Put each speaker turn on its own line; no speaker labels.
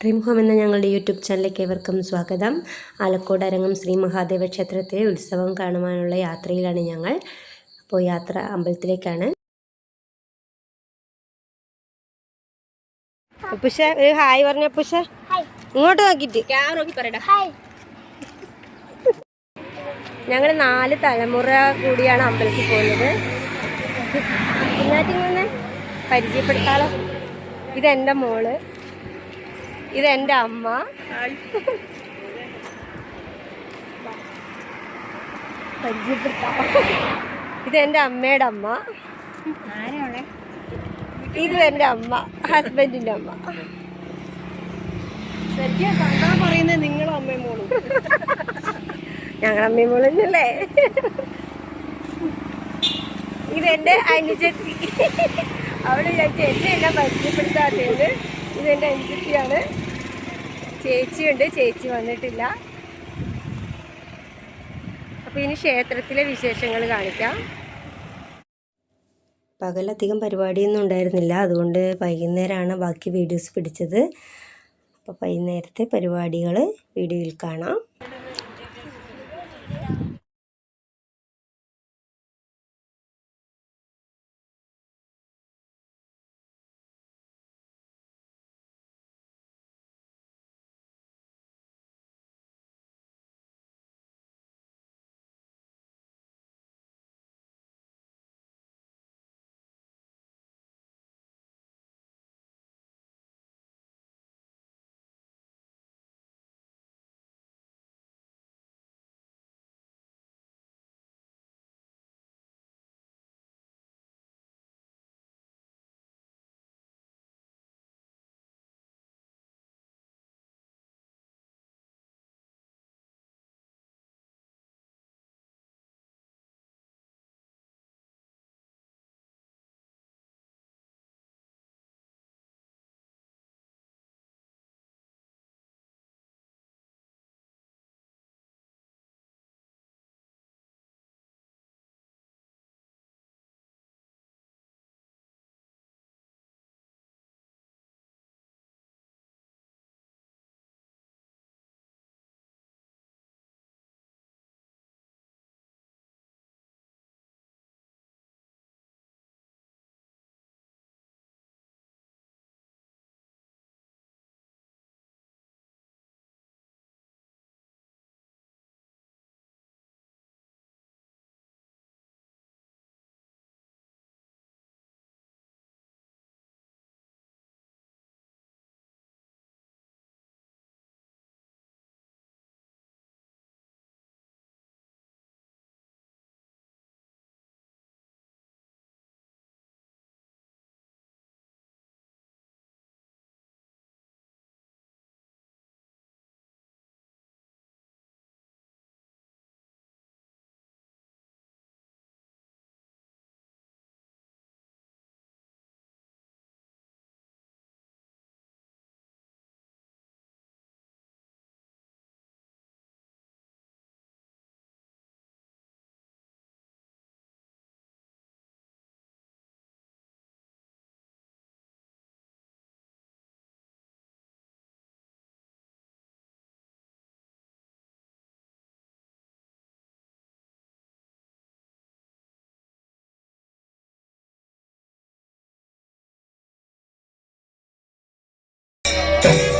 Dream home എന്ന ഞങ്ങളുടെ YouTube ചാനലിലേക്ക് ഏവർക്കും സ്വാഗതം. ആലക്കോട് അരങ്ങം ശ്രീ മഹാദേവ ക്ഷേത്രത്തിലെ ഉത്സവം കാണുവാനുള്ള യാത്രയിലാണ് ഞങ്ങൾ. അപ്പോൾ യാത്ര അമ്പലത്തിലേക്കാണ്. പുഷ ഒരു ഹായ് പറഞ്ഞ പുഷ ഇങ്ങോട്ട് നോക്കിട്ട് ഞങ്ങൾ നാല് തലമുറ കൂടിയാണ് അമ്പലത്തിൽ പോകുന്നത്. പിന്നെ പരിചയപ്പെടുത്താളോ ഇതെന്റെ മോൾ. ഇതെന്റെ അമ്മ. ഇത് എന്റെ അമ്മയുടെ അമ്മ. ഇത് എന്റെ അമ്മ ഹസ്ബൻഡിന്റെ അമ്മ.
പറയുന്നത് നിങ്ങളും അമ്മയും മോളും.
ഞങ്ങളുടെ അമ്മയും മോളല്ലേ ഇതെന്റെ അനുജത്തി. അവിടെ വിചാരിച്ചു എന്നെ എന്നെ ഇത് ഇതെന്റെ അനുജത്തിയാണ്. ചേച്ചിയുണ്ട്. ചേച്ചി വന്നിട്ടില്ല. അപ്പൊ ഇനി ക്ഷേത്രത്തിലെ വിശേഷങ്ങൾ കാണിക്കാം. പകലധികം പരിപാടിയൊന്നും ഉണ്ടായിരുന്നില്ല. അതുകൊണ്ട് വൈകുന്നേരമാണ് ബാക്കി വീഡിയോസ് പിടിച്ചത്. അപ്പോൾ വൈകുന്നേരത്തെ പരിപാടികൾ വീഡിയോയിൽ കാണാം. Thank you.